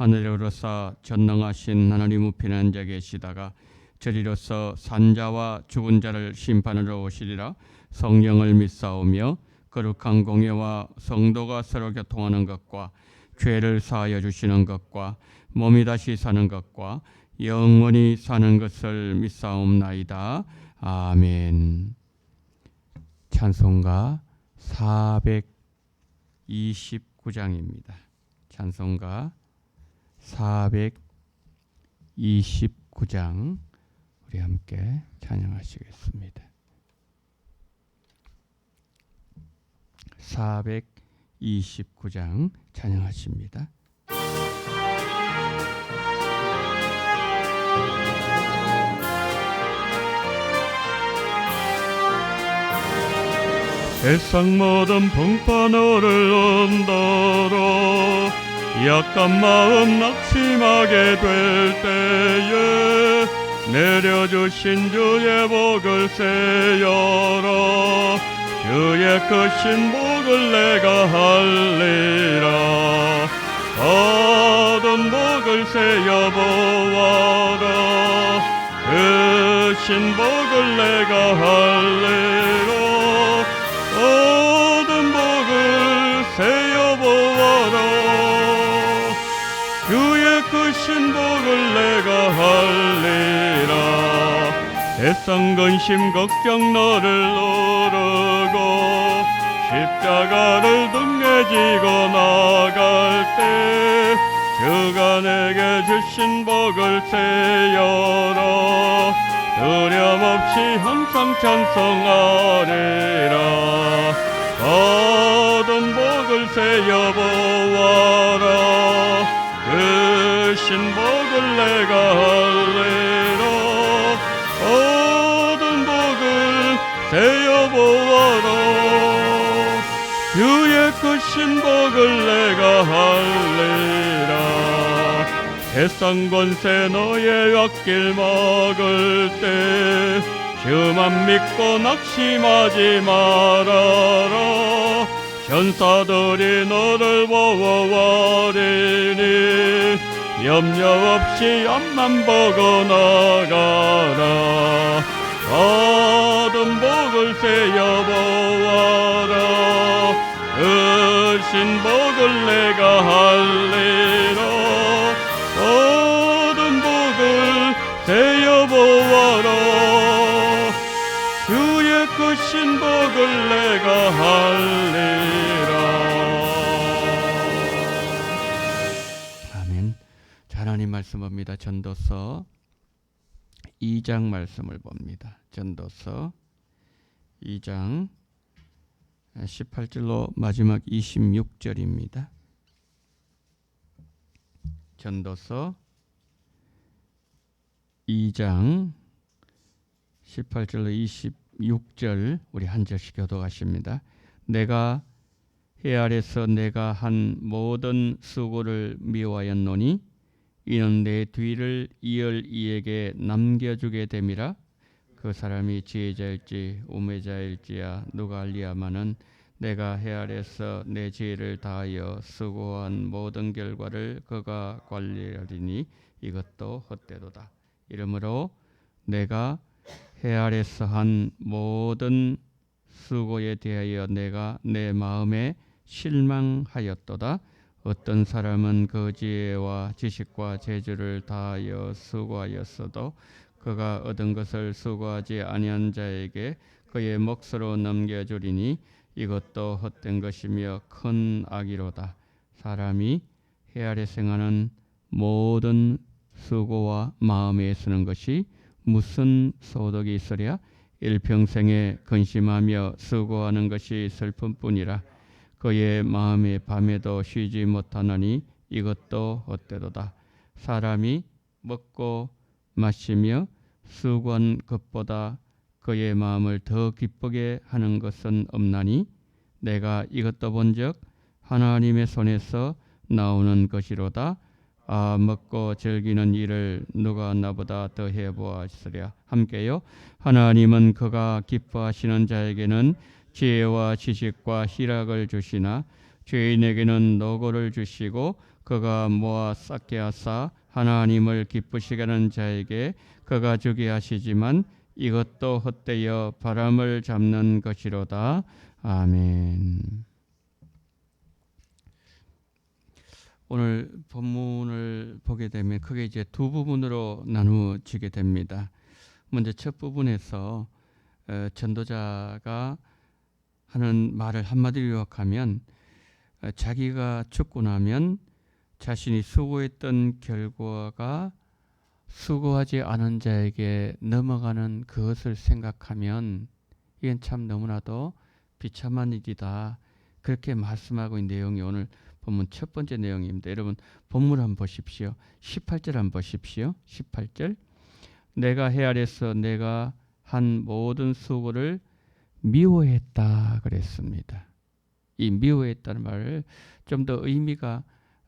오르사 전능하신 하나님 우편에 앉아 계시다가 저리로서 산자와 죽은 자를 심판하러 오시리라 성령을 믿사오며 거룩한 공예와 성도가 서로 교통하는 것과 죄를 사하여 주시는 것과 몸이 다시 사는 것과 영원히 사는 것을 믿사옵나이다. 아멘. 찬송가 429장입니다. 찬송가 429장 우리 함께 찬양하시겠습니다. 429장 찬양하십니다. 세상 모든 풍파노를 온더러 약한 마음 낙심하게 될 때에 내려주신 주의 복을 세여라. 주의 크신 복을 내가 할리라. 받은 복을 세여보아라. 크신 복을 내가 할리라 세상 근심 걱정 너를 오르고 십자가를 등에 지고 나갈 때 주가 내게 주신 복을 세여라 두려움 없이 항상 찬송하리라. 받은 복을 세여보아라. 크신 복을 내가 주의 크신 복을 내가 할리라. 세상 권세 너의 앞길 막을 때 주만 믿고 낙심하지 말아라. 전사들이 너를 보호하리니 염려 없이 앞만 보고 나가라. 받은 복을 세여보아라 크신 복을 내가 할리라 얻은 복을 세여보아라. 주의 크신 복을 내가 할리라. 아멘. 자, 하나님 말씀 봅니다. 전도서 2장 말씀을 봅니다. 전도서 2장 18절로 마지막 26절입니다. 전도서 2장 18절로 26절 우리 한 절씩 교도하십니다. 내가 해 아래서 내가 한 모든 수고를 미워하였노니 이는 내 뒤를 이을 이에게 남겨주게 됨이라 그 사람이 지혜자일지 우매자일지야 누가 알리야마는 내가 해 아래서 내 지혜를 다하여 수고한 모든 결과를 그가 관리하리니 이것도 헛되도다. 이러므로 내가 해 아래서 한 모든 수고에 대하여 내가 내 마음에 실망하였도다. 어떤 사람은 그 지혜와 지식과 재주를 다하여 수고하였어도 그가 얻은 것을 수고하지 아니한 자에게 그의 몫으로 넘겨주리니 이것도 헛된 것이며 큰 악이로다. 사람이 해 아래 생하는 모든 수고와 마음에 쓰는 것이 무슨 소득이 있으랴 일평생에 근심하며 수고하는 것이 슬픔뿐이라 그의 마음이 밤에도 쉬지 못하느니 이것도 헛되도다. 사람이 먹고 마시며 수고한 것보다 그의 마음을 더 기쁘게 하는 것은 없나니 내가 이것도 본적 하나님의 손에서 나오는 것이로다. 아 먹고 즐기는 일을 누가 나보다 더 해보았으랴 함께요. 하나님은 그가 기뻐하시는 자에게는 지혜와 지식과 희락을 주시나 죄인에게는 노고를 주시고 그가 모아 쌓게 하사 하나님을 기쁘시게 하는 자에게 그가 주게 하시지만 이것도 헛되어 바람을 잡는 것이로다. 아멘. 오늘 본문을 보게 되면 크게 이제 두 부분으로 나누어지게 됩니다. 먼저 첫 부분에서 어, 전도자가 하는 말을 한마디로 요약하면 어, 자기가 죽고 나면 자신이 수고했던 결과가 수고하지 않은 자에게 넘어가는 그것을 생각하면 이건 참 너무나도 비참한 일이다. 그렇게 말씀하고 있는 내용이 오늘 본문 첫 번째 내용입니다. 여러분 본문 한번 보십시오. 18절 한번 보십시오. 18절 내가 헤아려서 내가 한 모든 수고를 미워했다 그랬습니다. 이 미워했다는 말을 좀 더 의미가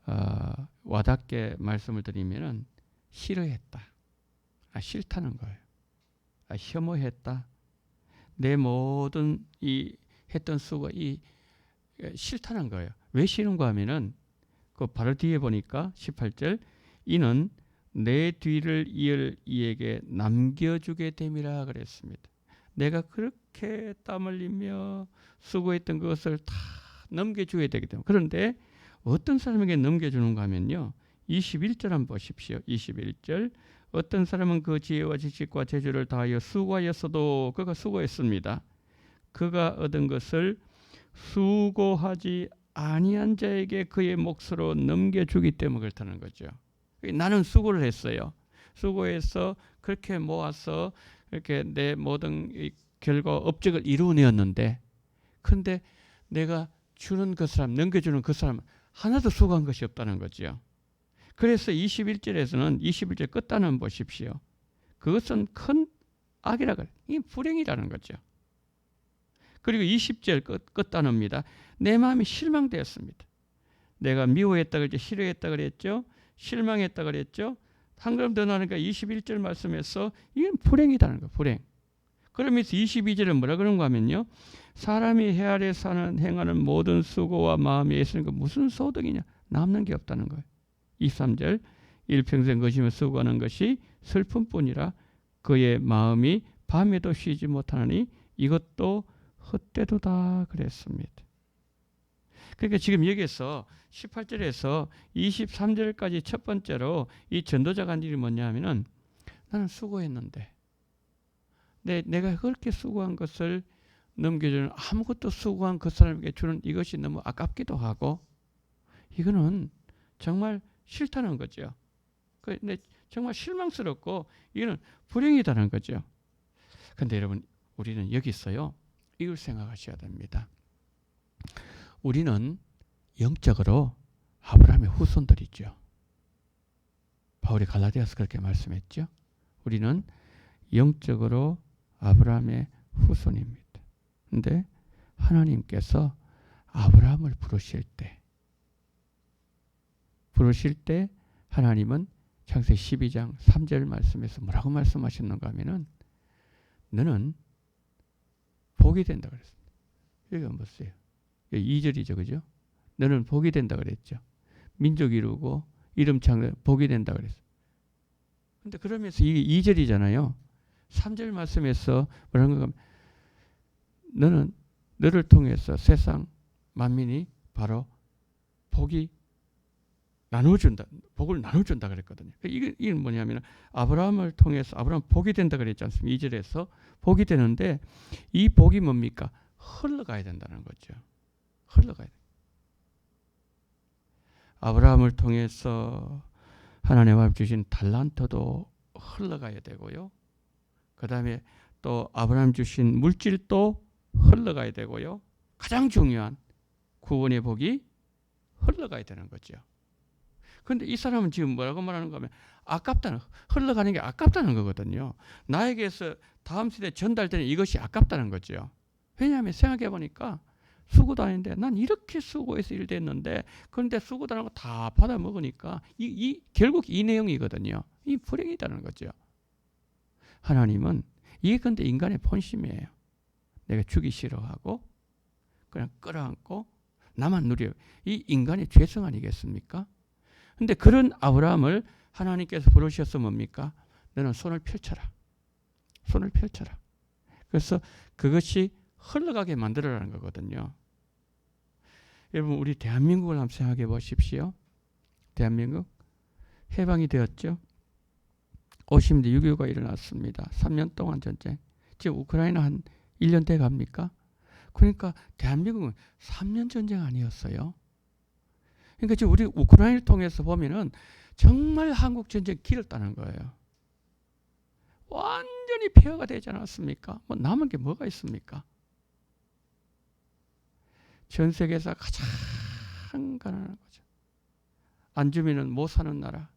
어, 와닿게 말씀을 드리면은 싫어했다. 아, 싫다는 거예요. 아, 혐오했다. 내 모든 이 했던 수고 이 싫다는 거예요. 왜 싫은가 하면은 그 바로 뒤에 보니까 18절 이는 내 뒤를 이을 이에게 남겨주게 됨이라 그랬습니다. 내가 그렇게 땀 흘리며 수고했던 것을 다 넘겨줘야 되기 때문에 그런데 어떤 사람에게 넘겨주는가 하면요. 21절 한번 보십시오. 21절 어떤 사람은 그 지혜와 지식과 재주를 다하여 수고하였어도 그가 수고했습니다. 그가 얻은 것을 수고하지 아니한 자에게 그의 몫으로 넘겨주기 때문에 그렇다는 거죠. 나는 수고를 했어요. 수고해서 그렇게 모아서 이렇게 내 모든 결과 업적을 이루어내었는데, 근데 내가 주는 그 사람, 넘겨주는 그 사람 하나도 수고한 것이 없다는 거죠. 그래서 21절에서는 21절 끝단은 보십시오. 그것은 큰 악이라 그래. 이 불행이라는 거죠. 그리고 20절 끝, 끝단어입니다. 내 마음이 실망되었습니다. 내가 미워했다 그랬죠. 싫어했다 그랬죠. 실망했다 그랬죠. 한 걸음 더 나니까 21절 말씀에서 이건 불행이라는 거 불행. 그러면서 22절은 뭐라 그런가 하면요. 사람이 헤아려 사는 행하는 모든 수고와 마음에 있으니까 무슨 소득이냐. 남는 게 없다는 거예요. 23절 일평생 것이며 수고하는 것이 슬픔뿐이라 그의 마음이 밤에도 쉬지 못하니 이것도 헛되도다 그랬습니다. 그러니까 지금 여기서 18절에서 23절까지 첫 번째로 이 전도자가 한 일이 뭐냐 하면은 나는 수고했는데 내, 내가 그렇게 수고한 것을 넘겨주는 아무것도 수고한 그 사람에게 주는 이것이 너무 아깝기도 하고 이거는 정말 싫다는 거죠. 근데 정말 실망스럽고 이거는 불행이다는 거죠. 근데 여러분 우리는 여기 있어요. 이걸 생각하셔야 됩니다. 우리는 영적으로 아브라함의 후손들이죠. 바울이 갈라디아서 그렇게 말씀했죠. 우리는 영적으로 아브라함의 후손입니다. 근데 하나님께서 아브라함을 부르실 때 부르실 때 하나님은 창세기 12장 3절 말씀에서 뭐라고 말씀하셨는가 하면은 너는 복이 된다 그랬습니다. 여기 한번 보세요. 2절이죠. 그죠? 너는 복이 된다 그랬죠. 민족 이루고 이름 창 복이 된다 그랬어요. 근데 그러면서 이게 2절이잖아요. 3절 말씀에서 뭐라는 가 너는 너를 통해서 세상 만민이 바로 복이 나눠준다. 복을 나눠준다 그랬거든요. 그러니까 이게, 이게 뭐냐면 아브라함을 통해서 아브라함 복이 된다 그랬지 않습니까? 2절에서 복이 되는데 이 복이 뭡니까? 흘러가야 된다는 거죠. 흘러가야 돼. 아브라함을 통해서 하나님 앞 주신 달란트도 흘러가야 되고요. 그 다음에 또 아브라함 주신 물질도 흘러가야 되고요. 가장 중요한 구원의 복이 흘러가야 되는 거죠. 근데 이 사람은 지금 뭐라고 말하는 거면 아깝다는 흘러가는 게 아깝다는 거거든요. 나에게서 다음 세대 전달되는 이것이 아깝다는 거죠. 왜냐하면 생각해 보니까 수고도 아닌데 난 이렇게 수고해서 일 됐는데 그런데 수고도 안하고 다 받아 먹으니까 이, 이 결국 이 내용이거든요. 이 불행이다는 거죠. 하나님은 이게 근데 인간의 본심이에요. 내가 주기 싫어하고 그냥 끌어안고 나만 누려. 이 인간의 죄성 아니겠습니까? 근데 그런 아브라함을 하나님께서 부르셔서 뭡니까? 너는 손을 펼쳐라. 손을 펼쳐라. 그래서 그것이 흘러가게 만들어라는 거거든요. 여러분 우리 대한민국을 한번 생각해 보십시오. 대한민국 해방이 되었죠. 50년대 6.25가 일어났습니다. 3년 동안 전쟁. 지금 우크라이나 한 1년 돼 갑니까? 그러니까 대한민국은 3년 전쟁 아니었어요. 그러니까 지금 우리 우크라이나를 통해서 보면은 정말 한국 전쟁 길을 따는 거예요. 완전히 폐허가 되지 않았습니까? 뭐 남은 게 뭐가 있습니까? 전 세계에서 가장 가난한 거죠. 안 주면은 못 사는 나라,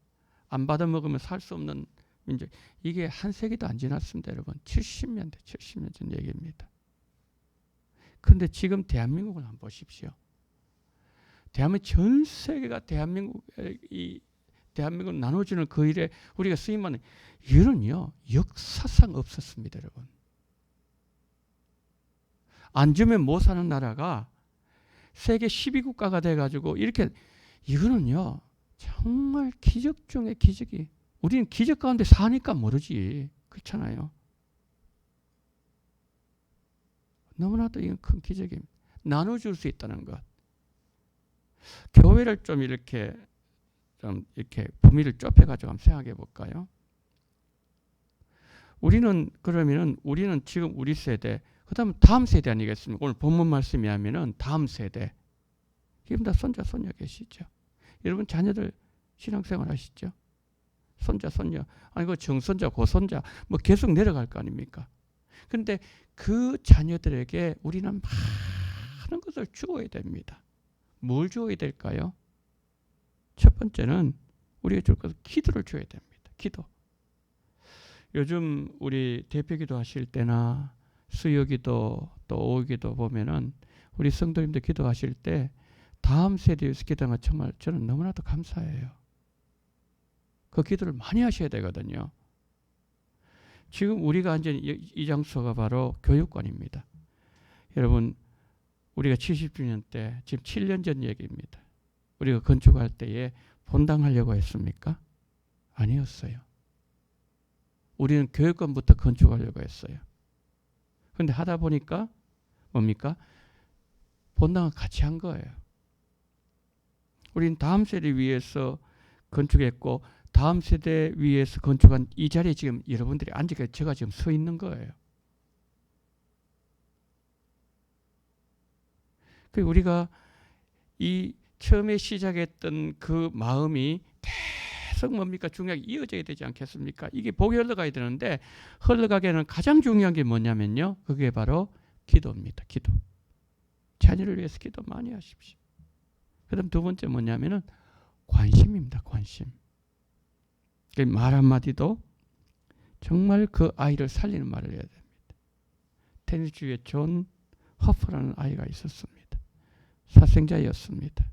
안 받아 먹으면 살 수 없는 민족. 이게 한 세기도 안 지났습니다, 여러분. 70년 대 70년 전 얘기입니다. 그런데 지금 대한민국을 한번 보십시오. 대한민국 전 세계가 대한민국 이 대한민국 나눠주는 그 일에 우리가 쓰임하는 일은요 역사상 없었습니다, 여러분. 안 주면 못 사는 나라가 세계 12국가가 돼가지고 이렇게 이거는요 정말 기적 중의 기적이 우리는 기적 가운데 사니까 모르지 그렇잖아요. 너무나도 이건 큰 기적입니다. 나눠줄 수 있다는 것. 교회를 좀 이렇게 좀 이렇게 범위를 좁혀가지고 한번 생각해 볼까요? 우리는 그러면은 우리는 지금 우리 세대 그다음 다음 세대 아니겠습니까? 오늘 본문 말씀이 하면은 다음 세대. 지금 다 손자 손녀 계시죠? 여러분 자녀들 신앙생활 하시죠? 손자 손녀 아니고 정손자 고손자 뭐 계속 내려갈 거 아닙니까? 근데 그 자녀들에게 우리는 많은 것을 주어야 됩니다. 뭘 주어야 될까요? 첫 번째는 우리가 줄 것은 기도를 줘야 됩니다. 기도. 요즘 우리 대표기도 하실 때나 수요기도 또 오기도 보면은 우리 성도님들 기도하실 때 다음 세대에 기도하 정말 저는 너무나도 감사해요. 그 기도를 많이 하셔야 되거든요. 지금 우리가 앉은 이, 이 장소가 바로 교육관입니다. 여러분 우리가 70주년 때 지금 7년 전 얘기입니다. 우리가 건축할 때에 본당하려고 했습니까? 아니었어요. 우리는 교육관부터 건축하려고 했어요. 근데 하다 보니까 뭡니까? 본당을 같이 한 거예요. 우리는 다음 세대 위해서 건축했고 다음 세대 위에서 건축한 이 자리에 지금 여러분들이 앉아 제가 지금 서 있는 거예요. 그 우리가 이 처음에 시작했던 그 마음이 계속 뭡니까 중요하게 이어져야 되지 않겠습니까? 이게 복이 흘러가야 되는데 흘러가기에는 가장 중요한 게 뭐냐면요. 그게 바로 기도입니다. 기도. 자녀를 위해서 기도 많이 하십시오. 그다음 두 번째 뭐냐면은 관심입니다. 관심. 그말 한마디도 정말 그 아이를 살리는 말을 해야 됩니다. 테니스주의 존 허프라는 아이가 있었습니다. 사생자였습니다.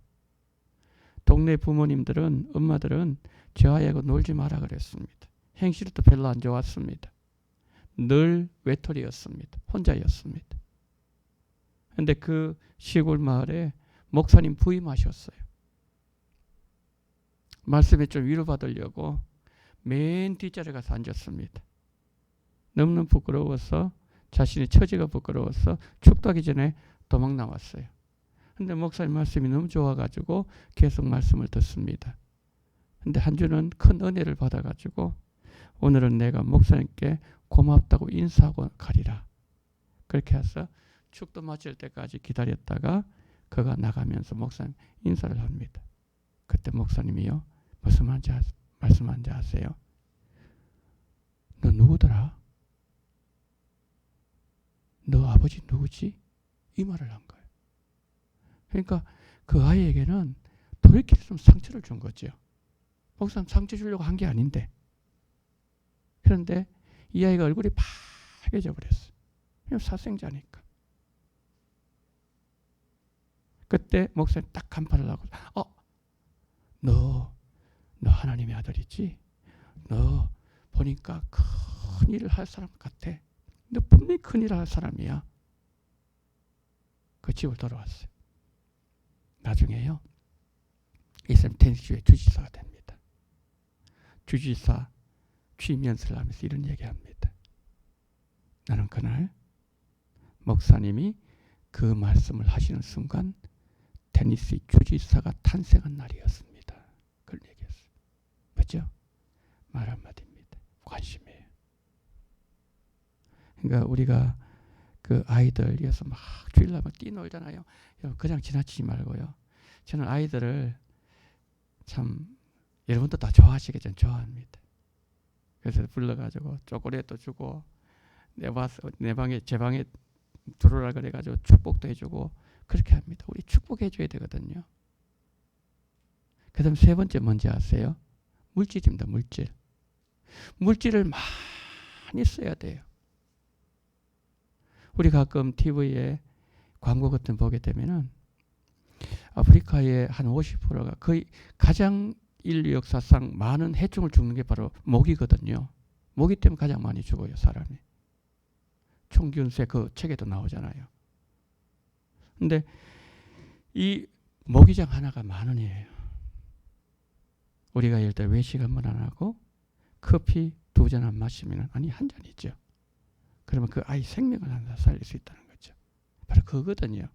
동네 부모님들은 엄마들은 저 아이하고 놀지 마라 그랬습니다. 행실도 별로 안 좋았습니다. 늘 외톨이였습니다. 혼자였습니다. 근데 그 시골 마을에 목사님 부임하셨어요. 말씀에 좀 위로받으려고 맨 뒷자리에 가서 앉았습니다. 너무너무 부끄러워서 자신의 처지가 부끄러워서 축도하기 전에 도망 나왔어요. 근데 목사님 말씀이 너무 좋아가지고 계속 말씀을 듣습니다. 근데 한 주는 큰 은혜를 받아가지고 오늘은 내가 목사님께 고맙다고 인사하고 가리라. 그렇게 해서 축도 마칠 때까지 기다렸다가 그가 나가면서 목사님 인사를 합니다. 그때 목사님이요. 무슨 말인지, 말씀하는지 아세요? 너 누구더라? 너 아버지 누구지? 이 말을 한 거예요. 그러니까 그 아이에게는 돌이킬 수 없는 상처를 준 거죠. 목사님 상처 주려고 한 게 아닌데. 그런데 이 아이가 얼굴이 파개져 버렸어. 사생자니까. 그때 목사님 딱 간판을 하고, 어, 너, 너 하나님의 아들이지? 너 보니까 큰 일을 할 사람 같아. 너 분명히 큰 일을 할 사람이야. 그 집을 돌아왔어요. 나중에요. 이 사람 테니스주의 주지사가 됩니다. 주지사 취임 연설을 하면서 이런 얘기합니다. 나는 그날 목사님이 그 말씀을 하시는 순간 테니스 주지사가 탄생한 날이었습니다. 그죠? 말 한마디입니다. 관심이에요. 그러니까 우리가 그 아이들이어서 막 주일날 막 뛰놀잖아요. 그냥 지나치지 말고요. 저는 아이들을 참 여러분도 다 좋아하시겠죠. 좋아합니다. 그래서 불러가지고 초콜릿도 주고 내 와서 내 방에 제 방에 들어오라 그래가지고 축복도 해주고 그렇게 합니다. 우리 축복해줘야 되거든요. 그다음 세 번째 뭔지 아세요? 물질입니다. 물질. 물질을 많이 써야 돼요. 우리 가끔 TV에 광고 같은 거 보게 되면은 아프리카의 한 50%가 거의 가장 인류 역사상 많은 해충을 죽는 게 바로 모기거든요. 모기 때문에 가장 많이 죽어요, 사람이. 총균세 그 책에도 나오잖아요. 근데 이 모기장 하나가 만 원이에요. 우리가 들어 외식 한 번 안 하고 커피 두 잔 안 마시면 아니 한 잔이죠. 그러면 그 아이 생명을 하나 살릴 수 있다는 거죠. 바로 그거거든요.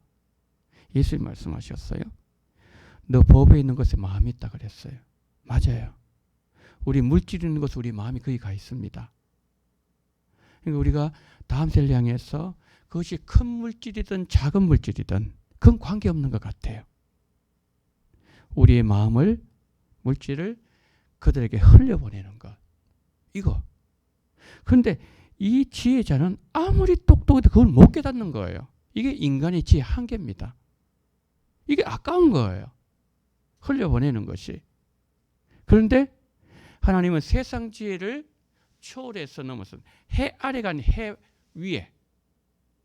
예수님 말씀하셨어요. 너 법에 있는 것에 마음이 있다 그랬어요. 맞아요. 우리 물질 있는 것에 우리 마음이 거기 가 있습니다. 그러니까 우리가 다음 세를 향해서 그것이 큰 물질이든 작은 물질이든 그건 관계없는 것 같아요. 우리의 마음을 물질을 그들에게 흘려보내는 것. 이거. 그런데 이 지혜자는 아무리 똑똑해도 그걸 못 깨닫는 거예요. 이게 인간의 지혜 한계입니다. 이게 아까운 거예요. 흘려보내는 것이. 그런데 하나님은 세상 지혜를 초월해서 넘어선 해 아래가 아닌 해 위에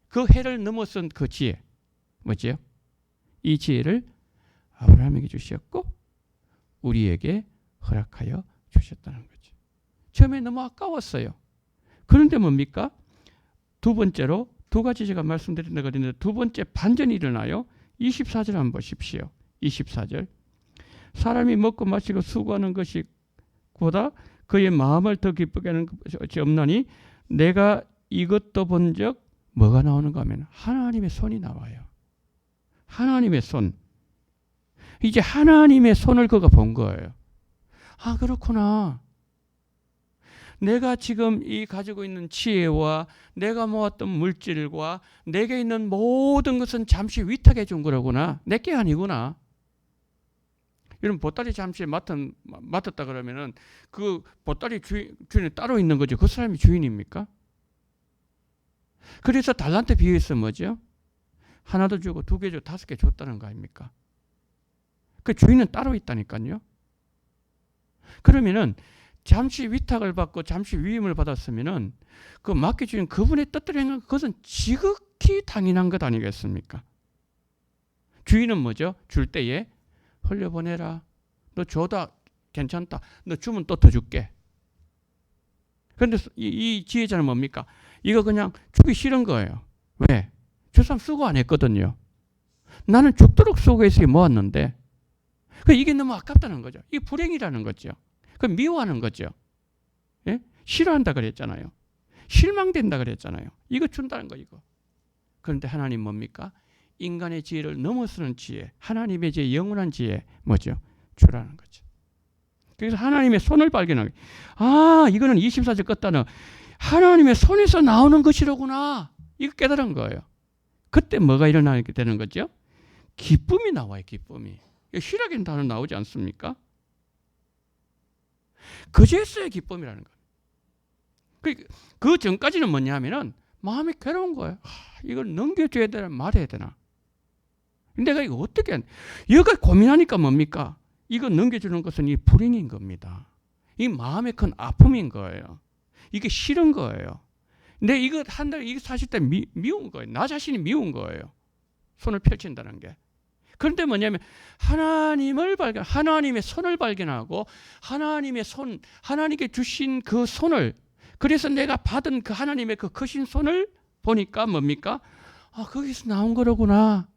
그 해를 넘어선 그 지혜 뭐지요? 이 지혜를 아브라함에게 주셨고 우리에게 허락하여 주셨다는 거죠. 처음에 너무 아까웠어요. 그런데 뭡니까? 두 번째로 두 가지 제가 말씀드린다 그랬는데 두 번째 반전이 일어나요. 24절 한번 보십시오. 24절. 사람이 먹고 마시고 수고하는 것이 보다 그의 마음을 더 기쁘게 하는 것이 없나니 내가 이것도 본적 뭐가 나오는가 하면 하나님의 손이 나와요. 하나님의 손. 이제 하나님의 손을 그가 본 거예요. 아, 그렇구나. 내가 지금 이 가지고 있는 지혜와 내가 모았던 물질과 내게 있는 모든 것은 잠시 위탁해 준 거라구나. 내게 아니구나. 이런 보따리 잠시 맡은, 맡았다 그러면은 그 보따리 주인, 주인이 따로 있는 거죠. 그 사람이 주인입니까? 그래서 달란트 비유에서 뭐죠? 하나 도 주고 두 개 주고 다섯 개 줬다는 거 아닙니까? 그 주인은 따로 있다니까요. 그러면은 잠시 위탁을 받고 잠시 위임을 받았으면은 그 맡겨주신 그분의 뜻대로 행한 그것은 지극히 당연한 것 아니겠습니까? 주인은 뭐죠? 줄 때에 흘려보내라. 너 줘다 괜찮다. 너 주면 또 더 줄게. 그런데 이, 이 지혜자는 뭡니까? 이거 그냥 주기 싫은 거예요. 왜? 저 사람 수고 안 했거든요. 나는 죽도록 수고해서 모았는데 그 이게 너무 아깝다는 거죠. 이게 불행이라는 거죠. 그 미워하는 거죠. 예? 싫어한다 그랬잖아요. 실망된다 그랬잖아요. 이거 준다는 거 이거. 그런데 하나님 뭡니까? 인간의 지혜를 넘어서는 지혜, 하나님의 지혜, 영원한 지혜 뭐죠? 주라는 거죠. 그래서 하나님의 손을 발견하게. 아, 이거는 24절 껐다는 하나님의 손에서 나오는 것이로구나. 이거 깨달은 거예요. 그때 뭐가 일어나게 되는 거죠? 기쁨이 나와요, 기쁨이. 희락인 단어 나오지 않습니까? 그제서의 기쁨이라는 거예요. 그, 그 전까지는 뭐냐 하면은 마음이 괴로운 거예요. 하, 이걸 넘겨줘야 되나 말해야 되나. 내가 이거 어떻게, 여기가 고민하니까 뭡니까? 이거 넘겨주는 것은 이 불행인 겁니다. 이 마음의 큰 아픔인 거예요. 이게 싫은 거예요. 근데 이거 한다 이게 사실 때 미, 미운 거예요. 나 자신이 미운 거예요. 손을 펼친다는 게. 그런데 뭐냐면 하나님을 발견, 하나님의 손을 발견하고 하나님의 손, 하나님께 주신 그 손을 그래서 내가 받은 그 하나님의 그 크신 손을 보니까 뭡니까? 아 거기서 나온 거로구나.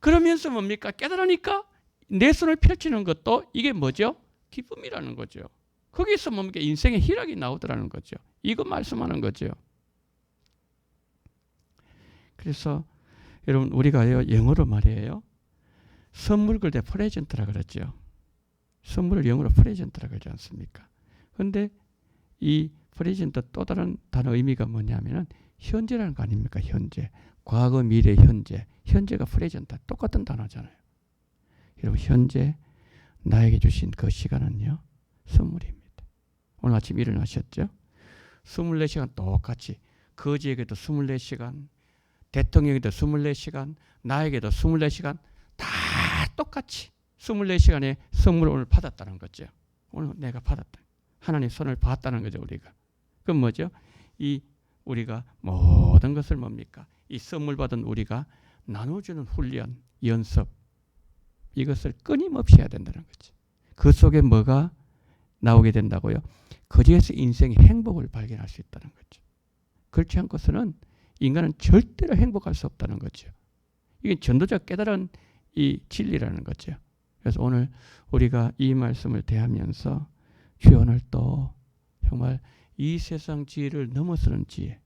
그러면서 뭡니까? 깨달으니까 내 손을 펼치는 것도 이게 뭐죠? 기쁨이라는 거죠. 거기서 뭡니까? 인생의 희락이 나오더라는 거죠. 이거 말씀하는 거죠. 그래서 여러분 우리가요 영어로 말이에요. 선물 그때 프레젠트라 그랬죠. 선물을 영어로 프레젠트라 그러지 않습니까? 근데 이 프레젠트 또 다른 단어 의미가 뭐냐면은 현재라는 거 아닙니까? 현재. 과거, 미래, 현재. 현재가 프레젠트 똑같은 단어잖아요. 여러분 현재 나에게 주신 그 시간은요. 선물입니다. 오늘 아침 일어나셨죠? 24시간 똑같이 거지에게도 24시간, 대통령에게도 24시간, 나에게도 24시간 다 똑같이 24시간의 선물을 오늘 받았다는 거죠. 오늘 내가 받았다. 하나님 손을 봤다는 거죠, 우리가. 그건 뭐죠? 이 우리가 모든 것을 뭡니까? 이 선물 받은 우리가 나눠주는 훈련, 연습 이것을 끊임없이 해야 된다는 거죠. 그 속에 뭐가 나오게 된다고요? 거기에서 인생의 행복을 발견할 수 있다는 거죠. 그렇지 않고서는 인간은 절대로 행복할 수 없다는 거죠. 이게 전도적 깨달은 이 진리라는 거죠. 그래서 오늘 우리가 이 말씀을 대하면서 주여 오늘 또 정말 이 세상 지혜를 넘어서는 지혜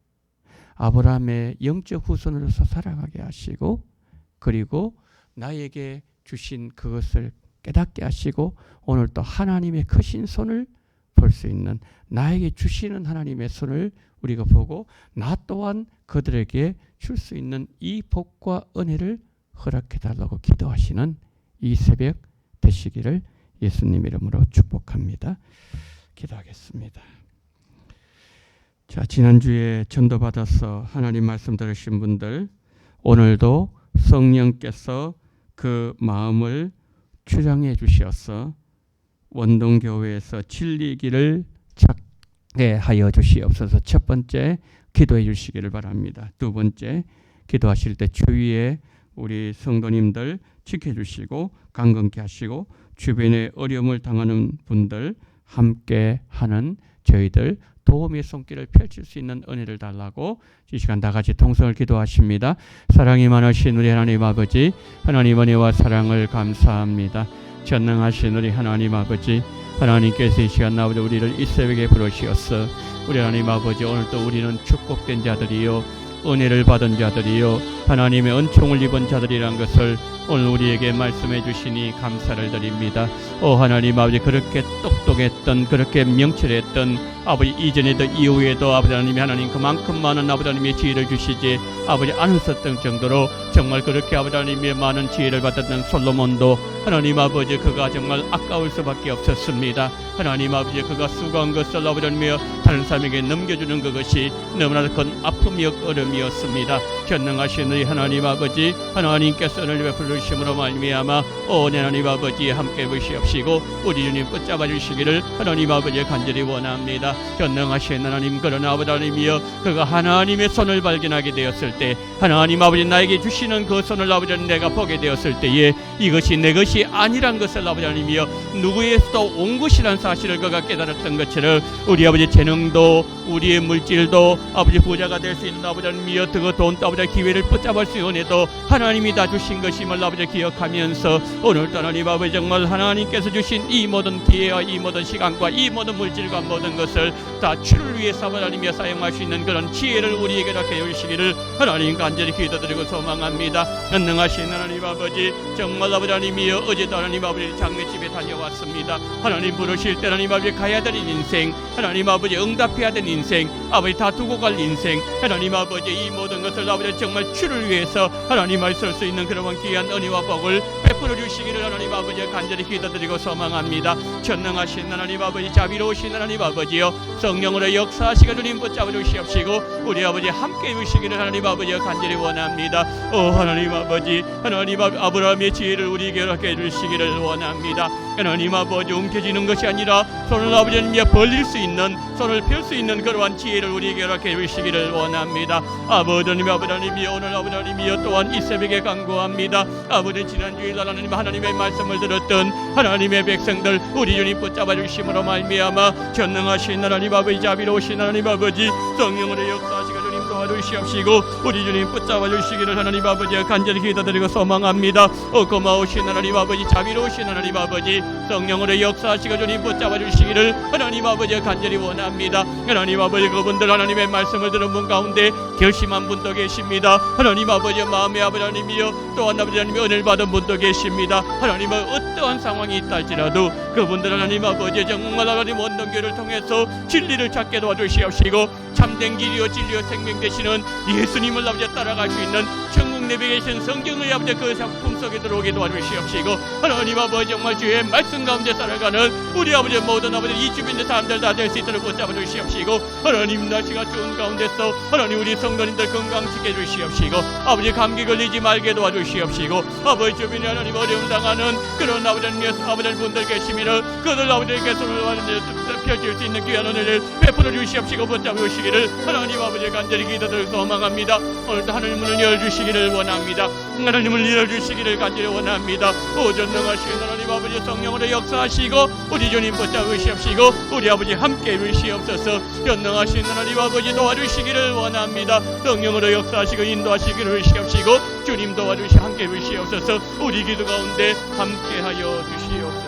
아브라함의 영적 후손으로서 살아가게 하시고 그리고 나에게 주신 그것을 깨닫게 하시고 오늘 또 하나님의 크신 손을 볼 수 있는 나에게 주시는 하나님의 손을 우리가 보고 나 또한 그들에게 줄 수 있는 이 복과 은혜를 허락해 달라고 기도하시는 이 새벽 되시기를 예수님 이름으로 축복합니다. 기도하겠습니다. 자, 지난주에 전도 받아서 하나님 말씀 들으신 분들 오늘도 성령께서 그 마음을 주장해 주시어서 원동교회에서 진리기를 찾게 하여 주시옵소서. 첫 번째 기도해 주시기를 바랍니다. 두 번째 기도하실 때 주위에 우리 성도님들 지켜주시고 강건케 하시고 주변에 어려움을 당하는 분들 함께 하는 저희들 도움의 손길을 펼칠 수 있는 은혜를 달라고 이 시간 다 같이 통성을 기도하십니다. 사랑이 많으신 우리 하나님 아버지 하나님 은혜와 사랑을 감사합니다. 전능하신 우리 하나님 아버지 하나님께서 이 시간 나오자 우리를 이 새벽에 부르시었어 우리 하나님 아버지 오늘도 우리는 축복된 자들이요 은혜를 받은 자들이요 하나님의 은총을 입은 자들이란 것을 오늘 우리에게 말씀해 주시니 감사를 드립니다. 오 하나님 아버지 그렇게 똑똑했던 그렇게 명철했던 아버지 이전에도 이후에도 아버지 하나님이 하나님 그만큼 많은 아버지 하나님의 지혜를 주시지 아버지 않으셨던 정도로 정말 그렇게 아버지 하나님의 많은 지혜를 받았던 솔로몬도 하나님 아버지 그가 정말 아까울 수밖에 없었습니다. 하나님 아버지 그가 수고한 것을 아버지 하나님이여 다른 사람에게 넘겨주는 그것이 너무나 큰 아픔이었고 어려움이었습니다. 전능하신 우리 하나님 아버지 하나님께서 오늘 베풀으심으로 말미암아 온 하나님 아버지 함께 보시옵시고 우리 주님 붙잡아 주시기를 하나님 아버지 간절히 원합니다. 전능하신 하나님 그런 아버지 하나님이여 그가 하나님의 손을 발견하게 되었을 때 하나님 아버지 나에게 주시는 그 손을 아버지 내가 보게 되었을 때에 이것이 내 것이 아니란 것을 아버지 하나님이여 누구에서도 온 것이란 사실을 그가 깨달았던 것처럼 우리 아버지 재능도 우리의 물질도 아버지 부자가 될 수 있는 아버지 하나님이여 그거 돈도 아버지 기회를 붙잡을 수 있는 은혜도 하나님이 다 주신 것임을 아버지 기억하면서 오늘도 하나님 아버지 정말 하나님께서 주신 이 모든 기회와 이 모든 시간과 이 모든 물질과 모든 것을 다 주를 위해서 아버지 하나님이여 사용할 수 있는 그런 지혜를 우리에게 이렇게 주시기를 하나님 간절히 기도드리고 소망합니다. 전능하신 하나님 아버지 정말 아버지 하나님이여 어제도 하나님 아버지 장례집에 다녀왔습니다. 하나님 부르실 때 하나님 아버지 가야 되는 인생 하나님 아버지 응답해야 되는 인생 아버지 다 두고 갈 인생 하나님 아버지 이 모든 것을 아버지 정말 주를 위해서 하나님 말쓸 수 있는 그런 귀한 은혜와 복을 베풀 베풀어 주시기를 하나님 아버지 간절히 기도드리고 소망합니다. 전능하신 하나님 아버지 자비로우신 하나님 아버지여 성령으로 역사하시고 주님 붙잡아 주시옵시고 우리 아버지 함께 이루시기를 하나님 아버지 간절히 원합니다. 오 하나님 아버지 하나님 아- 아브라함의 지혜를 우리에게 허락해 주시기를 원합니다. 하나님 아버지 움켜쥐는 것이 아니라 손을 아버지님께 벌릴 수 있는 손을 펼 수 있는 그러한 지혜를 우리에게 허락해 주시기를 원합니다. 아버지님 아버지님이 오늘 아버지님이여 또한 이 새벽에 간구합니다. 아버지 지난주일 하나님 하나님의 말씀을 들었던 하나님의 백성들 우리 주님 붙잡아 주심으로 말미암아 전능하신 하나님 아버지 자비로우신 하나님 아버지 성령으로 역사하시고 주님 도와주시옵시고 우리 주님 붙잡아 주시기를 하나님 아버지 간절히 기도드리고 소망합니다. 어 고마우신 하나님 아버지 자비로우신 하나님 아버지 성령으로 역사하시고 주님 붙잡아 주시기를 하나님 아버지 간절히 원합니다. 하나님 아버지 그분들 하나님의 말씀을 들은 분 가운데 결심한 분도 계십니다. 하나님 아버지 마음의 아버지 하나님이여 또한 아버지 하나님의 은혜를 받은 분도 계십니다. 하나님의 어떠한 상황이 있다 할지라도 그분들 하나님 아버지 정말 하나님 원동교를 통해서 진리를 찾게 도와주시옵시고 참된 길이요 진리요 생명 되시는 예수님을 아버지 따라갈 수 있는 내에 계신 성경의 아버지 그 작품 속에 들어오게 도와주시옵시고 하나님 아버지 정말 주의 말씀 가운데 살아가는 우리 아버지 모든 아버지 이 주변의 사람들 다 될 수 있도록 붙잡아 주시옵시고 하나님 날씨가 추운 가운데서 하나님 우리 성도님들 건강 지켜 주시옵시고 아버지 감기 걸리지 말게 도와주시옵시고 아버지 주변에 하나님 어려움 당하는 그런 아버지 아버지 분들 계시면은 그들 아버지께 손을 펴줄 수 있는 귀한 은혜를 베풀어 주시옵시고 붙잡아 주시기를 하나님 아버지 간절히 기도드리고 소망합니다. 오늘도 하늘 문을 열주시기를 원합니다. 하나님을 열주시기를 간절히 원합니다. 오 전능하신 하나님 아버지 성령으로 역사하시고 우리 주님 붙잡아 주시옵시고 우리 아버지 함께 해주시옵소서. 전능하신 하나님 아버지 도와주시기를 원합니다. 성령으로 역사하시고 인도하시기를 주시옵시고 주님 도와주시 함께 해주시옵소서. 우리 기도 가운데 함께하여 주시옵소서